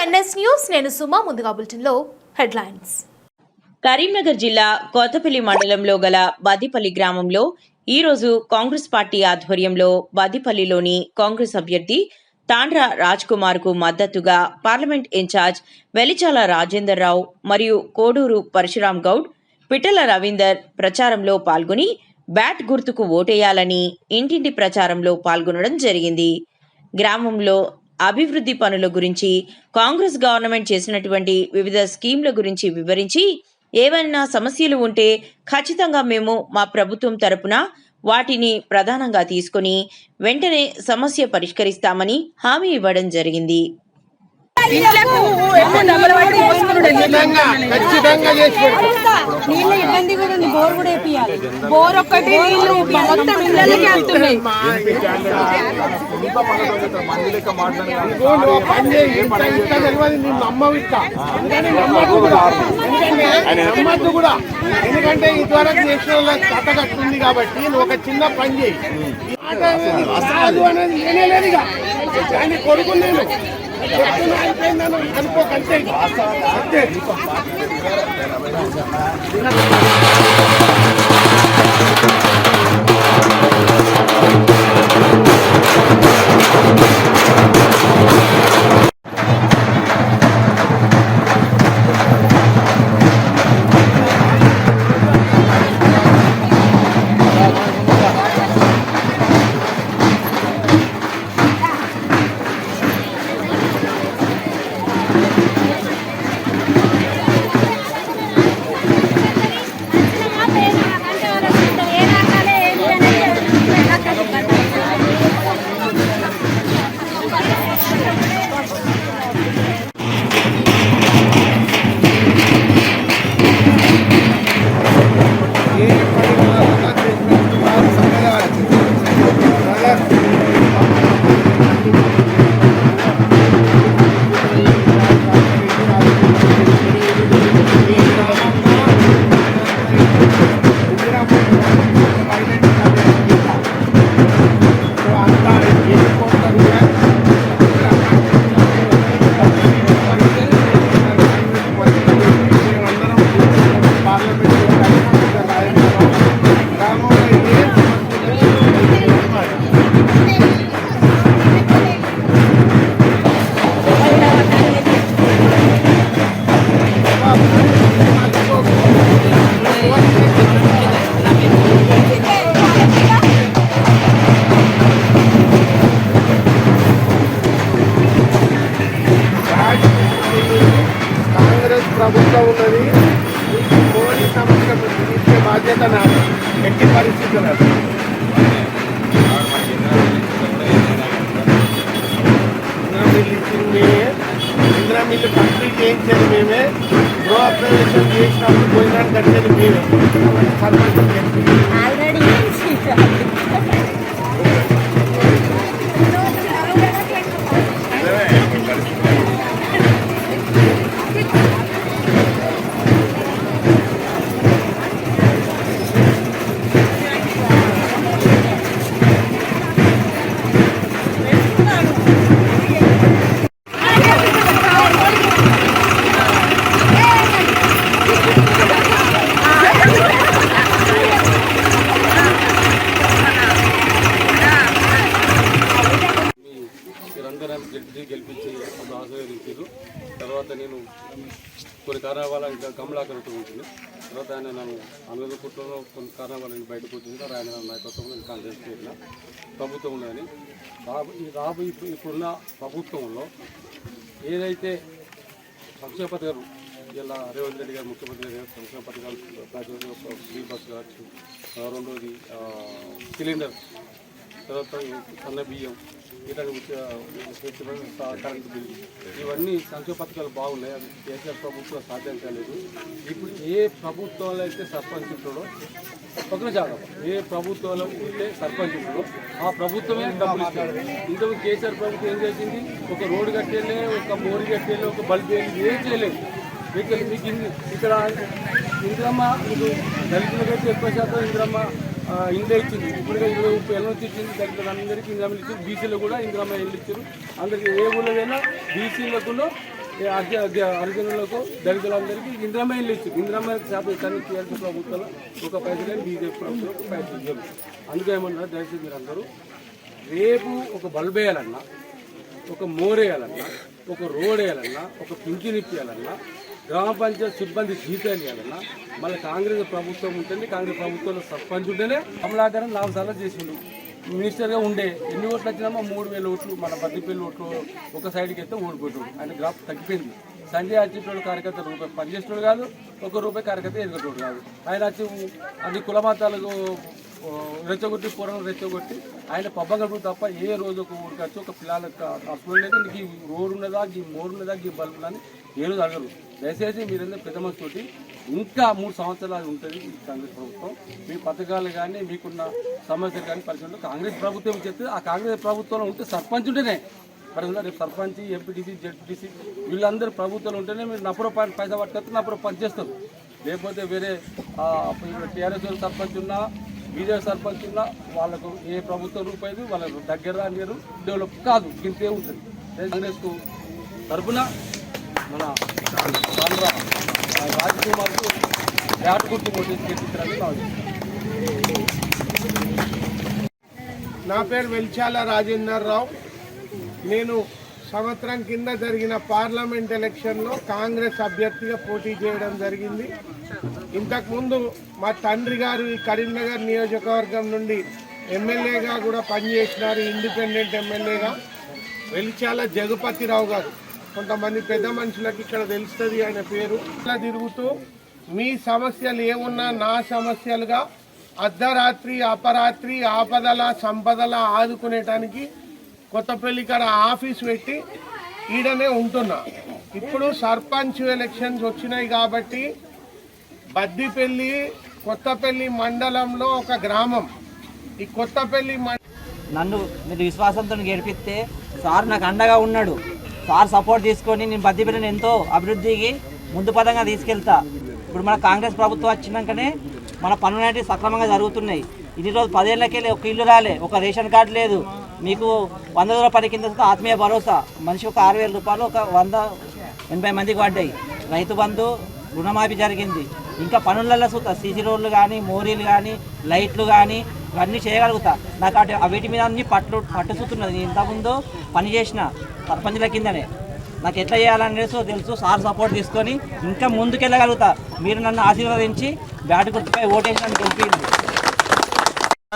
NS news నేను సుమా ముందుగా బులెటిన్లో హెడ్లైన్స్. కరీంనగర్ జిల్లా కోతపల్లి మండలంలో గల బదిపల్లి గ్రామంలో ఈ రోజు కాంగ్రెస్ పార్టీ ఆధ్వర్యంలో బదిపల్లిలోని కాంగ్రెస్ అభ్యర్థి తాండ్ర రాజ్ కుమార్కు మద్దతుగా parliament in charge Velichala Rajender Rao మరియు కోడూరు పరశురాం గౌడ్ పిట్టల రవీందర్ ప్రచారంలో పాల్గొని బ్యాట్ గుర్తుకు ఓటేయాలని ఇంటింటి ప్రచారంలో పాల్గొనడం జరిగింది. గ్రామంలో అభివృద్ధి పనుల గురించి కాంగ్రెస్ గవర్నమెంట్ చేసినటువంటి వివిధ స్కీంల గురించి వివరించి ఏవైనా సమస్యలు ఉంటే ఖచ్చితంగా మేము మా ప్రభుత్వం తరపున వాటిని ప్రధానంగా తీసుకొని వెంటనే సమస్య పరిష్కరిస్తామని హామీ ఇవ్వడం జరిగింది. నీళ్ళ ఇబ్బంది కూడా ఉంది బోర్ కూడా వేపియాలి. బోర్ ఒక్కటి నీళ్ళు మొత్తం ఇళ్ళకి వెళ్తున్నాయి నమ్మద్దు కూడా. ఎందుకంటే నమ్మద్దు కూడా. ఎందుకంటే ఇదివరకు చేసిన కథ కట్టుంది కాబట్టి నువ్వు ఒక చిన్న పని చేయి. ఈ కాదు అనేది నేనే లేదు ఇక. ఆయన కొడుకున్నాను చెప్తున్నా అయిపోయిందని అనుకోకంతే అంతే. నాది ఎట్టి పరిస్థితులు ఇంద్రా మిల్లు ఇచ్చింది మేమే ఇంద్రా మిల్లు కంప్లీట్ చేయించేది మేమే గృహ ప్రవేశం చేసినప్పుడు భోజనాలు కట్టేది మేమే సర్పంచ్ కారణాల ఇంకా కమలాకర్ ఉంటుంది. తర్వాత ఆయన నన్ను అనుగద కొన్ని కారణాల బయట నేను బయటకు వచ్చింది. తర్వాత ఆయన నాయకత్వం నేను కాంగ్రెస్ చేసిన ప్రభుత్వం ఉందని రాబో ఈ రాబో ఇప్పుడు ఇప్పుడున్న ప్రభుత్వంలో ఏదైతే సంక్షేమ పథకాలు జిల్లా రేవంత్ రెడ్డి గారు ముఖ్యమంత్రి గారు సంక్షేమ పథకాలు ప్రజలు ఫ్రీ బస్ కావచ్చు రెండోది సిలిండర్ తర్వాత సన్న బియ్యం ఇలాంటి కరెంటు బిల్లు ఇవన్నీ సంక్షేమ పథకాలు బాగున్నాయి అది కేసీఆర్ ప్రభుత్వం సాధ్యం కాలేదు. ఇప్పుడు ఏ ప్రభుత్వంలో అయితే సర్పంచ్ ఉంటాడో పక్కన జాగ్రత్త. ఏ ప్రభుత్వంలో ఉంటే సర్పంచ్ ఉంటాడో ఆ ప్రభుత్వమే డబ్బులు ఇస్తాడు ఇంతకు కేసీఆర్ ప్రభుత్వం ఏం చేసింది? ఒక రోడ్డు కట్టేలే ఒక బోరు కట్టేలే ఒక బల్బ్ ఏం చేయలేదు. మీకు మీకు ఇక్కడ ఇంద్రమ్మ మీకు దళితులకైతే ఎక్కువ శాతం ఇంద్రమ్మ. ఆ, ఇచ్చింది. ఇప్పుడుగా ఇరవై ముప్పై ఏళ్ళ ఇచ్చింది. ఇచ్చింది దళితులందరికీ ఇంద్రమ్మ ఇచ్చారు బీసీలో కూడా ఇంద్రమ్మ ఇల్లు ఇచ్చారు. అందరికీ ఏ ఊళ్ళో అయినా బీసీలకు అర్జునులకు అర్జ- అర్జ- హరిజనులకు దళితులందరికీ ఇంద్రమైలు ఇచ్చింది ఇంద్రమైలు శాతం కానీ టీఆర్ఎస్ ప్రభుత్వంలో ఒక పైసలే బీజేపీ ప్రభుత్వం ఒక పైసలు ఇవ్వరు అందుకే ఏమన్నా దయచేసి మీరు అందరూ రేపు ఒక బల్బ్ వేయాలన్నా ఒక మోర్ వేయాలన్నా ఒక రోడ్ వేయాలన్నా ఒక పింఛన్ ఇప్పించాలన్నా గ్రామ పంచాయత్ సిబ్బంది జీతాలు ఇవ్వాలన్నా మళ్ళీ కాంగ్రెస్ ప్రభుత్వం ఉంటుంది కాంగ్రెస్ ప్రభుత్వంలో సర్పంచ్ ఉంటేనే కమలాకరణ నాలుగు సార్లు చేసిండు. మినిస్టర్గా ఉండే. ఎన్ని ఓట్లు వచ్చినామో మూడు వేల ఓట్లు మన బద్దిపల్లి ఓట్లు ఒక సైడ్కి అయితే ఓడిపోయాడు ఆయన గ్రాఫ్ తగ్గిపోయింది. సంజయ్ వచ్చేటోళ్ళు కార్యకర్త రూపాయి పనిచేసేటోడు కాదు ఒక రూపాయి కార్యకర్త ఎదుగుతోడు కాదు. ఆయన వచ్చి అది కులమతాలకు మతాలకు రెచ్చగొట్టి పూర్వం రెచ్చగొట్టి ఆయన పబ్బం గడుపు తప్ప ఏ రోజు ఒక ఊరికి వచ్చి ఒక పిల్లలకు అసలు లేదు. నీకు ఈ రోడ్ ఉన్నదా ఈ మోరు ఉన్నదా ఈ బల్బు అని ఏ రోజు అడగరు. దయచేసి మీరందరూ పెద్ద మనసుతోటి ఇంకా మూడు సంవత్సరాలు ఉంటుంది కాంగ్రెస్ ప్రభుత్వం. మీ పథకాలు కానీ మీకున్న సమస్యలు కానీ పరిస్థితులు కాంగ్రెస్ ప్రభుత్వం చెప్తే ఆ కాంగ్రెస్ ప్రభుత్వంలో ఉంటే సర్పంచ్ ఉంటేనే మరి రేపు సర్పంచ్ ఎంపీటీసీ జడ్పీటీసీ వీళ్ళందరూ ప్రభుత్వంలో ఉంటేనే మీరు నప్పుడు పైసా పట్టుకొస్తే నప్పుడు పనిచేస్తారు లేకపోతే వేరే టీఆర్ఎస్ సర్పంచ్ ఉన్నా బీజేపీ సర్పంచ్ కింద వాళ్ళకు ఏ ప్రభుత్వ రూపాయి వాళ్ళకు దగ్గర రానియరు డెవలప్ కాదు ఇంతే ఉంటుంది. కాంగ్రెస్కు తరపున మన ఆంధ్ర రాజకుమార్కు బ్యాట్ గుర్తు నోటీస్ చేయించాలని నా నా పేరు వెల్చాల రాజేందర్ రావు. నేను సంవత్సరం కింద జరిగిన పార్లమెంట్ ఎలక్షన్లో కాంగ్రెస్ అభ్యర్థిగా పోటీ చేయడం జరిగింది. ఇంతకుముందు మా తండ్రి గారు ఈ కరీంనగర్ నియోజకవర్గం నుండి ఎమ్మెల్యేగా కూడా పనిచేసినారు ఇండిపెండెంట్ ఎమ్మెల్యేగా. వెలిచాల జగపతిరావు గారు. కొంతమంది పెద్ద మనుషులకు ఇక్కడ తెలుస్తుంది ఆయన పేరు. ఇలా తిరుగుతూ మీ సమస్యలు ఏమున్నా నా సమస్యలుగా అర్ధరాత్రి అపరాత్రి ఆపదల సంపదల ఆదుకునేటానికి కొత్తపల్లి కాడ ఆఫీస్ పెట్టి ఈడనే ఉంటున్నా. ఇప్పుడు సర్పంచ్ ఎలక్షన్స్ వచ్చినాయి కాబట్టి బద్దిపల్లి కొత్తపల్లి మండలంలో ఒక గ్రామం. ఈ కొత్తపల్లి నన్ను మీరు విశ్వాసంతో గెలిపిస్తే సార్ నాకు అండగా ఉన్నాడు. సార్ సపోర్ట్ తీసుకొని నేను బద్దిపల్లిని ఎంతో అభివృద్ధికి ముందు పదంగా తీసుకెళ్తా. ఇప్పుడు మన కాంగ్రెస్ ప్రభుత్వం వచ్చినాకనే మన పనులనేవి సక్రమంగా జరుగుతున్నాయి. ఇన్ని రోజు పదేళ్ళకెళ్ళి ఒక ఇల్లు రాలే ఒక రేషన్ కార్డు లేదు. మీకు వంద రోజుల పని కింద ఆత్మీయ భరోసా. మనిషి ఒక ఆరు వేల రూపాయలు ఒక వంద ఎనభై మందికి పడ్డాయి. రైతు బంధు రుణమాఫీ జరిగింది. ఇంకా పనులలో చూస్తా. సీసీ రోడ్లు కానీ మోరీలు కానీ లైట్లు కానీ ఇవన్నీ చేయగలుగుతా. నాకు అటు వీటి మీద అన్ని పట్లు పట్టు చూస్తున్నది నేను ఇంతకుముందు పని చేసిన సర్పంచుల కిందనే. నాకు ఎట్లా చేయాలనేసి తెలుసు. సార్ సపోర్ట్ తీసుకొని ఇంకా ముందుకెళ్ళగలుగుతా. మీరు నన్ను ఆశీర్వదించి బ్యాట్ గుర్తుపై ఓటేసి నన్ను గెలిపింది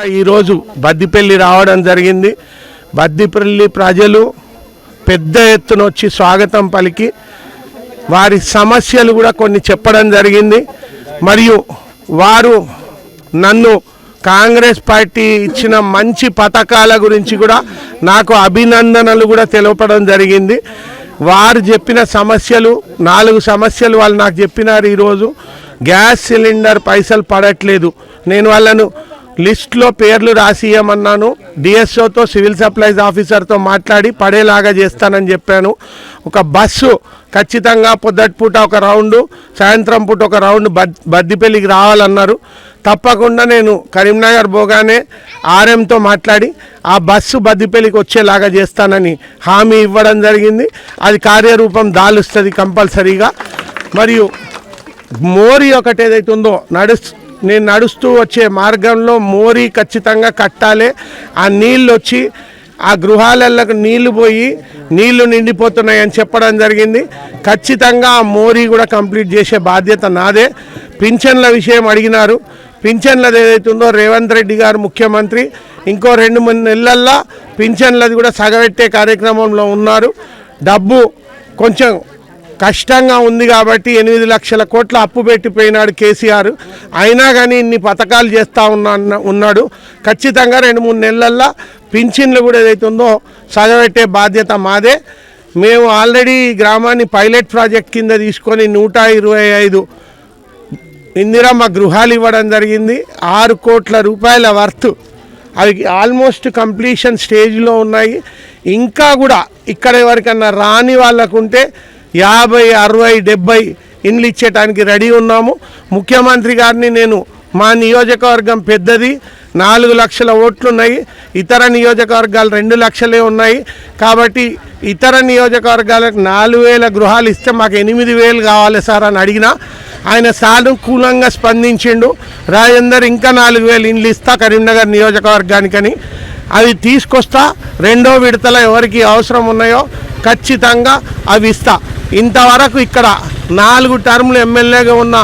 ఈరోజు బద్దిపల్లి రావడం జరిగింది. బద్దిపల్లి ప్రజలు పెద్ద ఎత్తున వచ్చి స్వాగతం పలికి వారి సమస్యలు కూడా కొన్ని చెప్పడం జరిగింది. మరియు వారు నన్ను కాంగ్రెస్ పార్టీ ఇచ్చిన మంచి పథకాల గురించి కూడా నాకు అభినందనలు కూడా తెలపడం జరిగింది. వారు చెప్పిన సమస్యలు నాలుగు సమస్యలు వాళ్ళు నాకు చెప్పినారు ఈరోజు గ్యాస్ సిలిండర్ పైసలు పడట్లేదు. నేను వాళ్ళను లిస్ట్లో పేర్లు రాసి ఇవ్వమన్నాను డిఎస్ఓతో సివిల్ సప్లైస్ ఆఫీసర్తో మాట్లాడి పడేలాగా చేస్తానని చెప్పాను. ఒక బస్సు ఖచ్చితంగా పొద్దటి పూట ఒక రౌండు సాయంత్రం పూట ఒక రౌండ్ బద్ బద్దిపల్లికి రావాలన్నారు. తప్పకుండా నేను కరీంనగర్ పోగానే ఆర్ఎంతో మాట్లాడి ఆ బస్సు బద్దిపల్లికి వచ్చేలాగా చేస్తానని హామీ ఇవ్వడం జరిగింది. అది కార్యరూపం దాలుస్తుంది కంపల్సరీగా. మరియు మోరీ ఒకటి ఏదైతే ఉందో నడుస్తు నేను నడుస్తూ వచ్చే మార్గంలో మోరీ ఖచ్చితంగా కట్టాలి. ఆ నీళ్ళు వచ్చి ఆ గృహాలకు నీళ్ళు పోయి నీళ్ళు నిండిపోతున్నాయని చెప్పడం జరిగింది. ఖచ్చితంగా ఆ మోరీ కూడా కంప్లీట్ చేసే బాధ్యత నాదే. పింఛన్ల విషయం అడిగినారు. పింఛన్లది ఏదైతే ఉందో రేవంత్ రెడ్డి గారు ముఖ్యమంత్రి ఇంకో రెండు మూడు నెలల్లో పింఛన్లది కూడా సగబెట్టే కార్యక్రమంలో ఉన్నారు. డబ్బు కొంచెం కష్టంగా ఉంది కాబట్టి ఎనిమిది లక్షల కోట్ల అప్పు పెట్టిపోయినాడు కేసీఆర్. అయినా కానీ ఇన్ని పథకాలు చేస్తూ ఉన్నా ఉన్నాడు. ఖచ్చితంగా రెండు మూడు నెలల్లో పింఛన్లు కూడా ఏదైతే ఉందో చదవెట్టే బాధ్యత మాదే. మేము ఆల్రెడీ గ్రామాన్ని పైలట్ ప్రాజెక్ట్ కింద తీసుకొని నూట ఇరవై ఐదు ఇందిరమ్మ గృహాలు ఇవ్వడం జరిగింది. ఆరు కోట్ల రూపాయల వర్త్ అవి ఆల్మోస్ట్ కంప్లీషన్ స్టేజ్లో ఉన్నాయి. ఇంకా కూడా ఇక్కడ ఎవరికన్నా రాని వాళ్ళకు ఉంటే యాభై అరవై డెబ్బై ఇండ్లు ఇచ్చేటానికి రెడీ ఉన్నాము. ముఖ్యమంత్రి గారిని నేను మా నియోజకవర్గం పెద్దది నాలుగు లక్షల ఓట్లున్నాయి. ఇతర నియోజకవర్గాలు రెండు లక్షలే ఉన్నాయి. కాబట్టి ఇతర నియోజకవర్గాలకు నాలుగు వేల గృహాలు ఇస్తే మాకు ఎనిమిది వేలు కావాలి సార్ అని అడిగినా ఆయన సానుకూలంగా స్పందించిండు. రాజేందర్ ఇంకా నాలుగు వేలు ఇండ్లు ఇస్తా కరీంనగర్ నియోజకవర్గానికని. అవి తీసుకొస్తా రెండో విడతల ఎవరికి అవసరం ఉన్నాయో ఖచ్చితంగా అవి ఇస్తా. ఇంతవరకు ఇక్కడ నాలుగు టర్ములు ఎమ్మెల్యేగా ఉన్న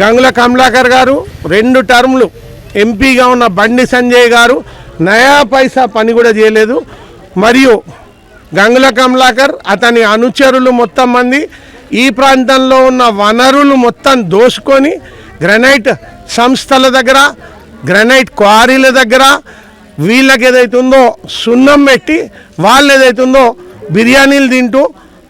గంగుల కమలాకర్ గారు రెండు టర్ములు ఎంపీగా ఉన్న బండి సంజయ్ గారు నయా పైసా పని కూడా చేయలేదు. మరియు గంగుల కమలాకర్ అతని అనుచరులు మొత్తం మంది ఈ ప్రాంతంలో ఉన్న వనరులు మొత్తం దోసుకొని గ్రనైట్ సంస్థల దగ్గర గ్రనైట్ క్వారీల దగ్గర వీళ్ళకి ఏదైతుందో సున్నం పెట్టి వాళ్ళు ఏదైతుందో బిర్యానీలు తింటూ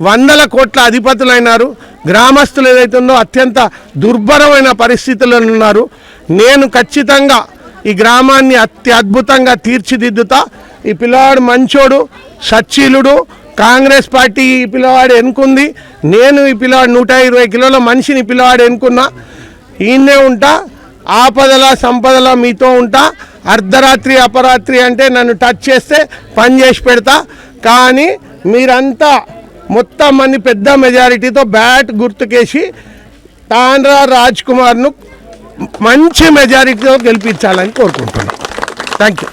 వందల కోట్ల అధిపతులైనారు. గ్రామస్తులు ఏదైతుందో అత్యంత దుర్భరమైన పరిస్థితుల్లో ఉన్నారు. నేను ఖచ్చితంగా ఈ గ్రామాన్ని అతి అద్భుతంగా తీర్చిదిద్దుతా. ఈ పిల్లవాడు మంచోడు సచ్చీలుడు కాంగ్రెస్ పార్టీ ఈ పిల్లవాడు ఎన్నుకుంది. నేను ఈ పిల్లవాడు నూట ఇరవై కిలోల మనిషిని పిల్లవాడు ఎన్నుకున్నా. ఈయన్నే ఉంటా ఆపదల సంపదల మీతో ఉంటా. అర్ధరాత్రి అపరాత్రి అంటే నన్ను టచ్ చేస్తే పని చేసి పెడతా. కానీ మీరంతా మొత్తం మంది పెద్ద మెజారిటీతో బ్యాట్ గుర్తుకేసి తాండ్రా రాజ్ కుమార్ను మంచి మెజారిటీతో గెలిపించాలని కోరుకుంటున్నాను. Thank you